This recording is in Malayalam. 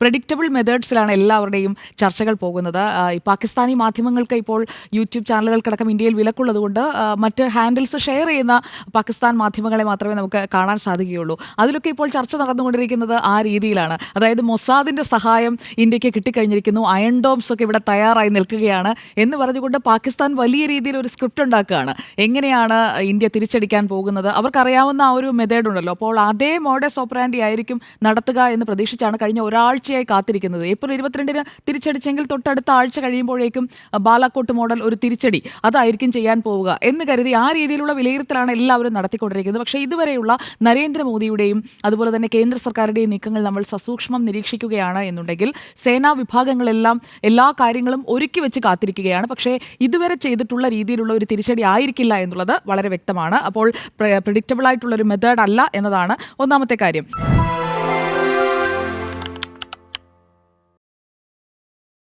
പ്രഡിക്റ്റബിൾ മെത്തേഡ്സിലാണ് എല്ലാവരുടെയും ചർച്ചകൾ പോകുന്നത്. പാകിസ്ഥാനി മാധ്യമങ്ങൾക്ക് ഇപ്പോൾ യൂട്യൂബ് ചാനലുകൾക്കടക്കം ഇന്ത്യയിൽ വിലക്കുള്ളതുകൊണ്ട് കൊണ്ട് മറ്റ് ഹാൻഡിൽസ് ഷെയർ ചെയ്യുന്ന പാകിസ്ഥാൻ മാധ്യമങ്ങളെ മാത്രമേ നമുക്ക് കാണാൻ സാധിക്കുകയുള്ളൂ. അതിലൊക്കെ ഇപ്പോൾ ചർച്ച നടന്നുകൊണ്ടിരിക്കുന്നത് ആ രീതിയിലാണ്. അതായത് മൊസാദിന്റെ സഹായം ഇന്ത്യയ്ക്ക് കിട്ടിക്കഴിഞ്ഞിരിക്കുന്നു അയൺ ഡോംസ് ഒക്കെ ഇവിടെ തയ്യാറായി നിൽക്കുകയാണ് എന്ന് പറഞ്ഞുകൊണ്ട് പാകിസ്ഥാൻ വലിയ രീതിയിൽ ഒരു സ്ക്രിപ്റ്റ് ഉണ്ടാക്കുകയാണ്. എങ്ങനെയാണ് ഇന്ത്യ തിരിച്ചടിക്കാൻ പോകുന്നത്? അവർക്കറിയാവുന്ന ആ ഒരു മെത്തേഡ് ഉണ്ടല്ലോ. അപ്പോൾ അതേ മോഡസ് ഓപ്പറാൻഡി ആയിരിക്കും നടത്തുക എന്ന് പ്രതീക്ഷിച്ചാണ് കഴിഞ്ഞ ഒരാഴ്ചയായി കാത്തിരിക്കുന്നത്. ഏപ്രിൽ ഇരുപത്തിരണ്ടിന് തിരിച്ചടിച്ചെങ്കിൽ തൊട്ടടുത്ത ആഴ്ച കഴിയുമ്പോഴേക്കും ബാലാക്കോട്ട് മോഡൽ ഒരു തിരിച്ചടി. അതായിരിക്കും ചെയ്യാൻ പോവുക. എന്ന് കരുതി ആ രീതിയിലുള്ള വിലയിരുത്തലാണ് എല്ലാവരും നടത്തിക്കൊണ്ടിരിക്കുന്നത്. പക്ഷേ ഇതുവരെയുള്ള നരേന്ദ്രമോദിയുടെയും അതുപോലെ തന്നെ കേന്ദ്ര സർക്കാരുടെയും നീക്കങ്ങൾ നമ്മൾ സസൂക്ഷ്മം നിരീക്ഷിക്കുകയാണ് എന്നുണ്ടെങ്കിൽ സേനാ വിഭാഗങ്ങളെല്ലാം എല്ലാ കാര്യങ്ങളും ഒരുക്കി വെച്ച് കാത്തിരിക്കുകയാണ്. പക്ഷേ ഇതുവരെ ചെയ്തിട്ടുള്ള രീതിയിലുള്ള ഒരു തിരിച്ചടി ആയിരിക്കില്ല എന്നുള്ളത് വളരെ വ്യക്തമാണ്. അപ്പോൾ പ്രിഡിക്റ്റബിൾ ആയിട്ടുള്ള ഒരു മെത്തേഡ് അല്ല എന്നതാണ് ഒന്നാമത്തെ കാര്യം.